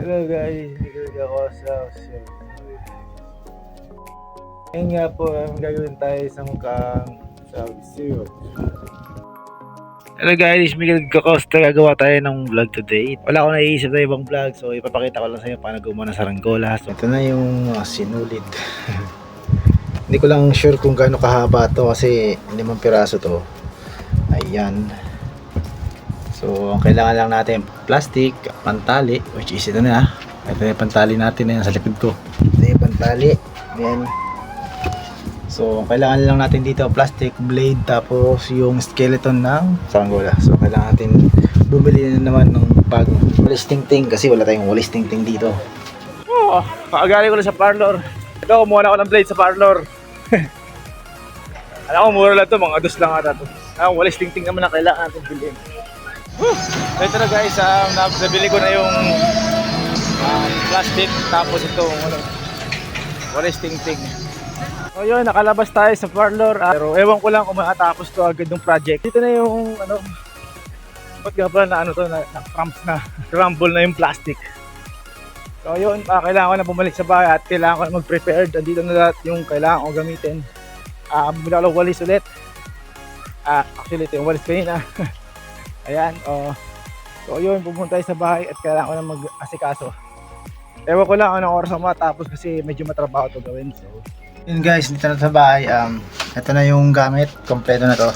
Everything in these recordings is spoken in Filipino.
Hello guys, Miguel ako sa Osyo. Ngayon nga po, gagawin tayo sa mukhang South. Hello guys, Miguel Gacosta. Gagawa tayo ng vlog today. Wala akong naiisip na ibang vlog, so ipapakita ko lang sa inyo paano gumawa ng saranggola. So, ito na yung mga sinulid. Hindi ko lang sure kung gaano kahaba to kasi limang piraso to. Ayan. So, ang kailangan lang natin plastic, pantali, which is ito na. Ito yung pantali natin na yan sa likod ko. Ito yung pantali. Then, so, ang kailangan lang natin dito plastic, blade, tapos yung skeleton ng saranggola. So, kailangan natin bumili na naman ng bagong walis ting kasi wala tayong walis ting dito. Oh, paagali ko na sa parlor. Ito, kumuha na ako ng blade sa parlor. Alam ko, mura lang to, mga dos lang ata to. Ah, walis ting naman na kailangan natin bilhin. So ito na guys, um, nabili ko na yung um, plastic tapos itong ano, walis ting-ting. So yun, nakalabas tayo sa parlor ah, pero ewan ko lang kung makatapos to agad ng project. Dito na yung ano, ba't nga pala na ano to, na, na cramp na, crumble na yung plastic. So yun, ah, kailangan ko na bumalik sa bahay at kailangan ko na mag-prepare. Andito na lahat yung kailangan ko gamitin. Bumili ako ng walis ulit. Ah, actually ito yung walis kanina. Ayan, oh. So yun, pupunta tayo sa bahay at kailangan ko na mag-asikaso. Ewan ko lang anong oras ako matapos kasi medyo matrabaho to gawin. So, yun guys, dito na sa bahay. Um, ito na yung gamit. Kompleto na to.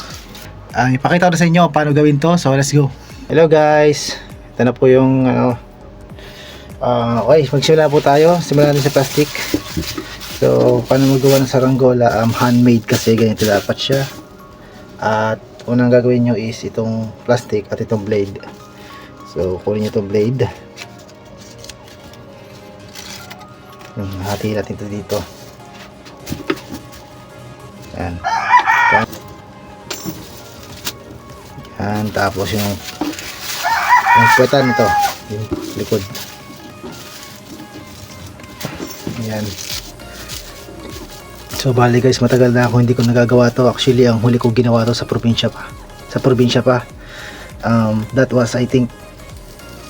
Um, ipakita ko na sa inyo paano gawin to. So let's go. Hello guys. Ito na po yung ano. Uh, okay, magsimula po tayo. Simulan natin sa plastic. So, paano magawa ng saranggola? Um, handmade kasi ganito dapat siya. At unang gagawin nyo is itong plastic at itong blade. So kunin nyo itong blade. Yung hati natin ito dito. Yan. Yan tapos yung yung puwetan ito yung likod. Yan So bali guys, matagal na ako hindi ko nagagawa to. Actually, ang huli ko ginawa to sa probinsya pa. Sa probinsya pa. Um, that was I think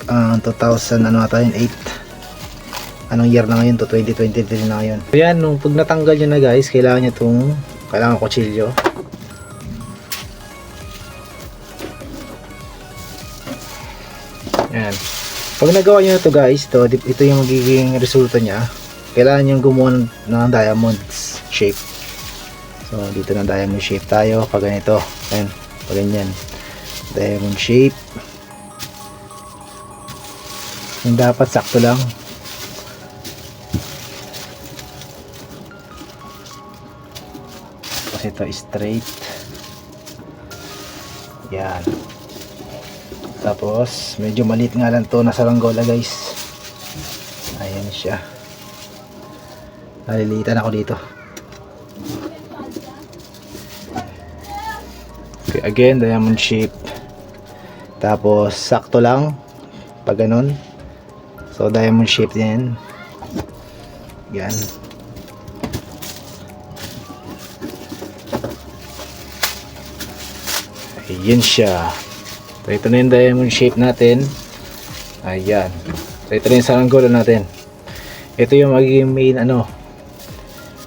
uh, 2000 ano ata yun, 8. Anong year na ngayon to? 2023 na ngayon. So yan, nung pag natanggal nyo na guys, kailangan nyo itong kailangan kutsilyo. Yan. Pag nagawa nyo na to guys, to, ito yung magiging resulta niya kailangan yung gumawa ng, ng diamonds shape. So dito na diamond shape tayo. Pag ganito. Ayan. Pag diamond shape. Yung dapat sakto lang. Kasi ito straight. Yan. Tapos medyo maliit nga lang to. Nasa langgola guys. Ayan siya. Nalilitan ako dito again diamond shape. Tapos sakto lang pag ganun. So diamond shape din yan. Ayan siya. So ito na yung diamond shape natin. Ayan. So ito na yung saranggola natin. Ito yung magiging main ano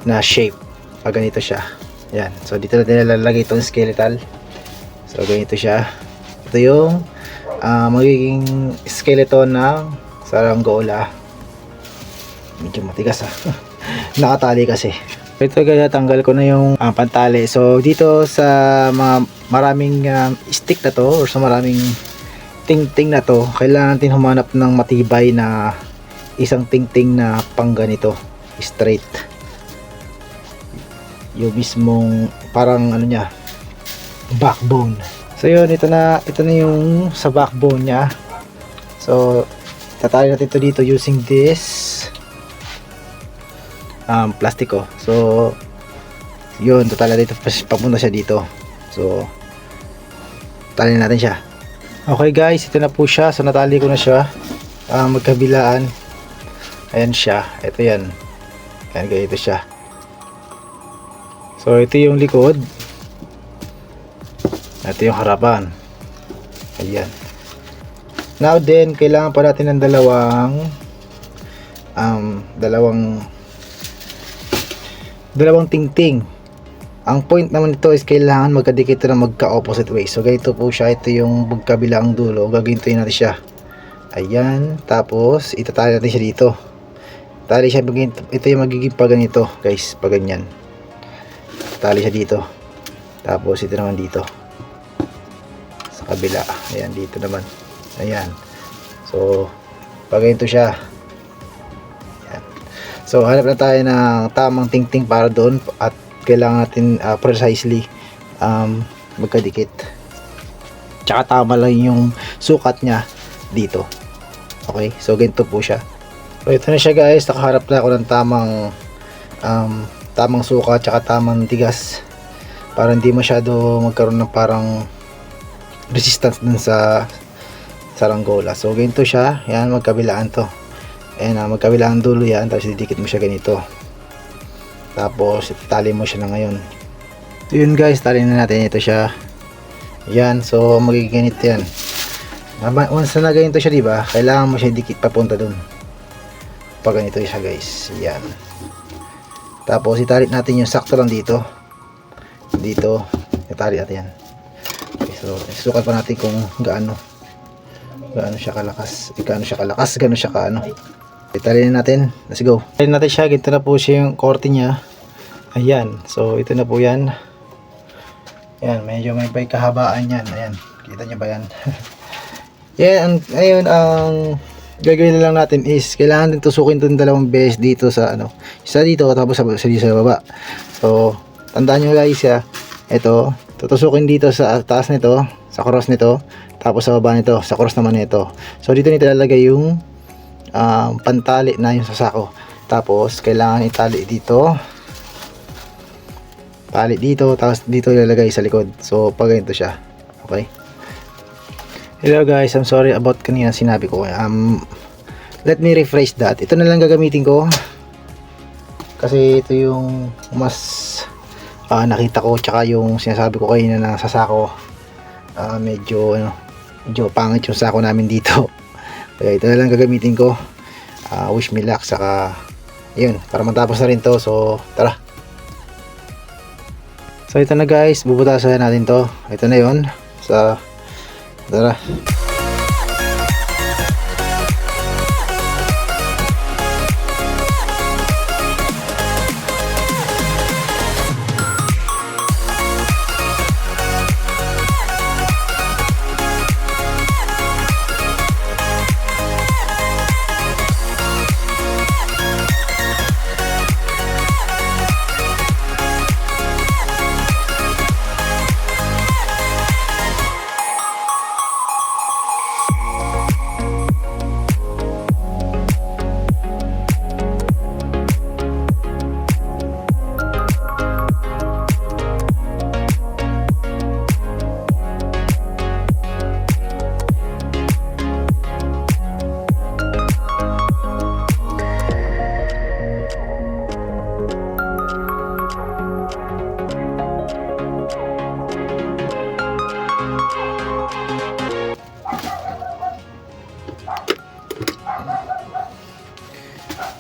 na shape pag ganito siya. Yan so dito natin nilalagay itong skeletal so ganito siya. Ito yung ah, magiging skeleton ng saranggola medyo matigas ah. Nakatali kasi. Ito kaya tanggal ko na yung ah, pantali. So dito sa mga maraming ah, stick na to or sa maraming ting-ting na to kailangan natin humanap ng matibay na isang ting-ting na pang ganito straight. Yung mismong parang ano niya backbone. So yun ito na ito na yung sa backbone niya. So tatali natin ito dito using this um, plastiko so yun tatali dito papunta siya dito. So tali natin siya. Okay guys ito na po siya. So natali ko na siya uh, magkabilaan. Ayan siya ito yan. Ayan ganito siya. So ito yung likod. Ito yung harapan. Ayan. Now then, kailangan pa natin ng dalawang um, dalawang dalawang tingting. Ang point naman nito is kailangan magkadikit ito na magka-opposite way. So ganito po siya. Ito yung magkabilang dulo. Gagintuin natin siya. Ayan. Tapos itatali natin siya dito. Tali siya. Ito yung magiging pa ganito guys. Pa ganyan. Tali siya dito. Tapos ito naman dito. Kabila. Ayan dito naman. Ayan. So pag ganito siya. Ayan. So hanap na tayo ng tamang tingting para doon at kailangan natin ah, precisely um, magkadikit. Tsaka tama lang yung sukat niya dito. Okay? So ganito po siya. So ito na siya guys. Nakaharap na ako ng tamang um, tamang sukat tsaka tamang tigas para hindi masyado magkaroon ng parang resistance dun sa saranggola. So ganito siya. Yan magkabilaan to. Ayan na, magkabilang dulo yan. Tapos didikit mo siya ganito. Tapos, tali mo siya na ngayon. So, yun guys, tali na natin ito siya. Yan, so magiging ganito yan. Once na ganito siya, di ba? Kailangan mo siya dikit papunta dun. Pag ganito siya guys. Yan. Tapos, italit natin yung sakto lang dito. Dito. Itali natin yan. So, isukat pa natin kung gaano gaano siya kalakas. Eh, gaano siya kalakas, gaano siya kaano. Italin natin. Let's go. Italin natin siya. Ganito na po siya yung korte niya. Ayan. So, ito na po yan. Ayan. Medyo may may kahabaan yan. Ayan. Kita niyo ba yan? yan. Ayun. Ang gagawin na lang natin is kailangan din tusukin itong dalawang beses dito sa ano. Isa dito tapos sa, sa, sa baba. So, tandaan nyo guys ya. Ito. Tutusukin dito sa taas nito. Sa cross nito. Tapos sa baba nito. Sa cross naman nito. So, dito nito lalagay yung um, pantali na yung sasako. Tapos, kailangan itali dito. Tali dito, tapos dito ilalagay sa likod. So, pag ganito siya. Okay? Hello guys, I'm sorry about kanina sinabi ko. Um, let me rephrase that. Ito na lang gagamitin ko. Kasi ito yung mas ah, nakita ko tsaka yung sinasabi ko kanina na sasako. Ah, medyo ano, medyo pangit yung sako namin dito. Kaya ito na lang gagamitin ko. Ah, wish me luck saka yun, para matapos na rin to. So, tara. So, ito na guys, bubutasan natin to. Ito na yun. Sa tara.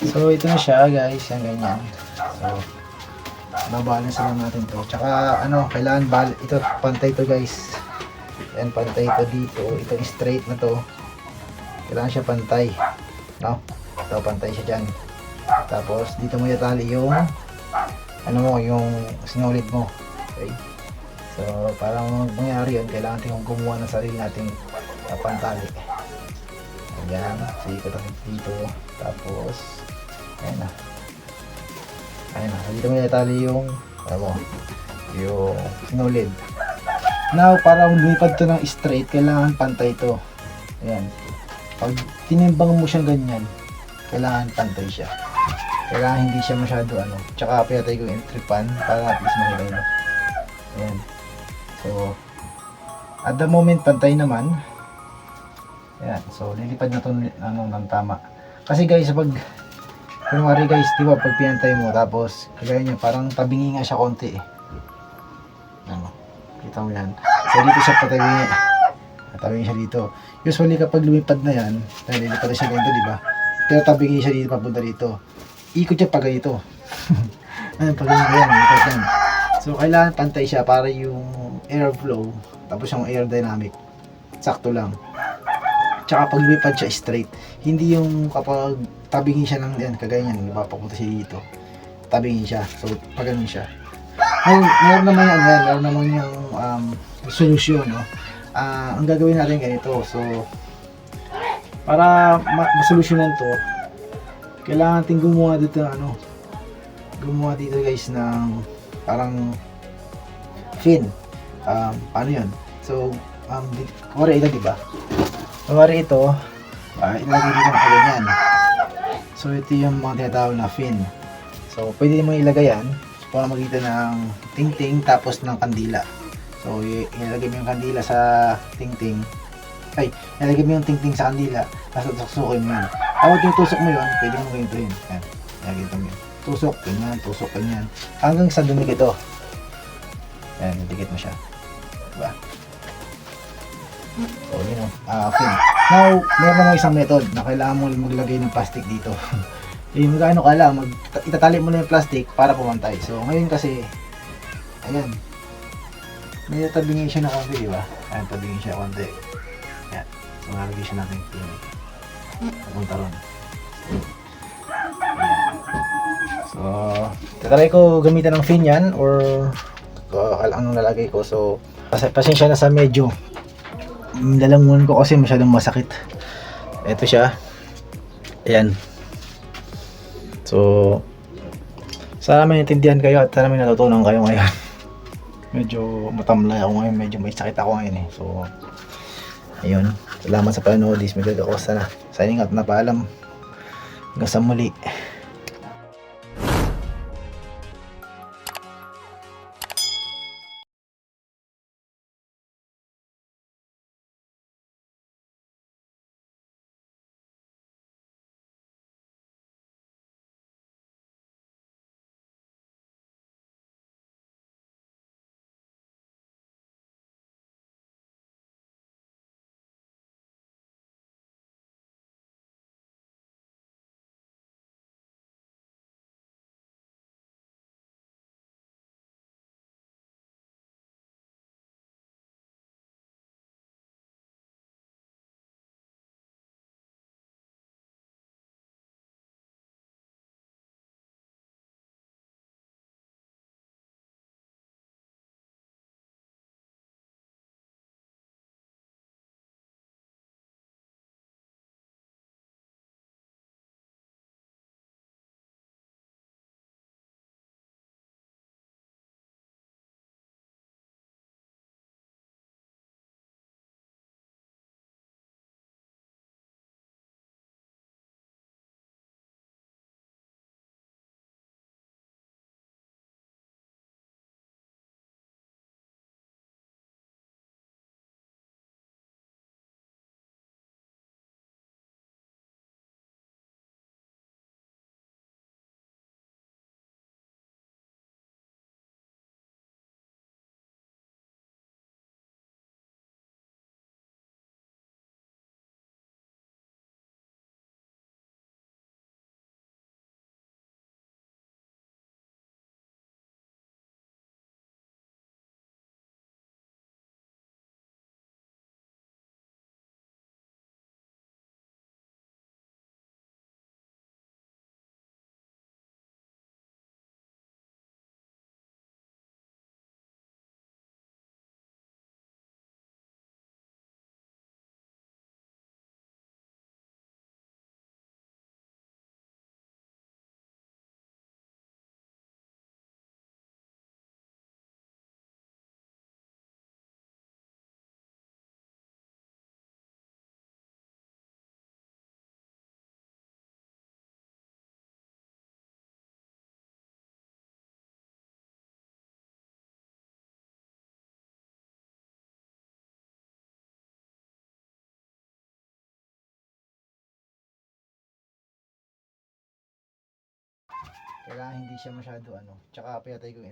So, ito na siya guys. Yan ganyan. So, babalance lang natin to. Tsaka, ano, kailangan bal ito, pantay to guys. Yan, pantay to dito. Ito, straight na to. Kailangan siya pantay. No? Ito, pantay siya dyan. Tapos, dito mo itali yung ano mo, yung sinulid mo. Okay? So, para mangyari yun, kailangan natin gumawa ng sarili nating uh, pantali. Ayan, so ikot natin dito. Tapos, ayan na. Ayan na, dito mo itali yung, ano mo, yung sinulid. Now, para lumipad to ng straight, kailangan pantay to. Ayan. Pag tinimbang mo siyang ganyan, kailangan pantay siya. Kailangan hindi siya masyado ano. Tsaka pinatay ko yung entry pan para at least mahilay. Ayan. So, at the moment, pantay naman. Ayan. So, lilipad na to ano, ng tama. Kasi guys, pag kunwari guys, di ba, pag pinantay mo, tapos, kagaya niya, parang tabingi nga siya konti eh. Ano, kita mo yan. So, dito siya patabingi. Patabingi siya dito. Usually, kapag lumipad na yan, dahil lilipad na siya ganito, di ba? tinatabingin siya dito papunta dito. Ikot siya pa ganito. Ayun, pag ganito yan, ikot yan. So, kailangan pantay siya para yung airflow, tapos yung aerodynamic, sakto lang. Tsaka pag lumipad siya straight, hindi yung kapag tabingin siya ng yan, kaganyan, papapunta siya dito, tabingin siya. So, pag ganun siya. Meron, meron naman yan, yan, meron naman yung um, solusyon, no? Ah, ang gagawin natin ganito, so, para ma- masolusyonan to, kailangan natin gumawa dito ng ano, gumawa dito guys ng parang fin. Um, paano yun? So, um, di- kumari ito, di ba? Kumari ito, ah, ilalagay dito ng ganyan. So, ito yung mga tinatawag na fin. So, pwede mo ilagay yan sa pamamagitan ng ting-ting tapos ng kandila. So, i- ilalagay mo yung kandila sa ting-ting. Ay, ilalagay mo yung ting-ting sa kandila tapos tusukin mo yan. Kapag yung tusok mo yun, pwede mo ganito yun. Yan, ganito mo yun. Tusok, ganyan, tusok, ganyan. Hanggang sa dumikit ito. Yan, didikit mo siya. Diba? So, yun o. Ah, okay. Now, meron naman isang method na kailangan mo maglagay ng plastic dito. eh, magkano ka lang, mag, itatali mo na yung plastic para pumantay. So, ngayon kasi, ayan, may tabingin siya na konti, di ba? Ayan, tabingin siya konti. Ayan. So, malagay siya natin yung papunta ron. So, tatry ko gamitan ng fin yan or uh, anong nalagay ko. So, pas- pasensya na sa medyo lalangunan ko kasi masyadong masakit. Ito siya. Ayan. So, sana may intindihan kayo at sana may natutunan kayo ngayon. medyo matamlay ako ngayon, medyo may sakit ako ngayon eh. So, ayun. Salamat sa panonood. This medyo kakosta na. Signing out na paalam. Hanggang sa muli. Kailangan hindi siya masyado ano. Tsaka pinatay ko yung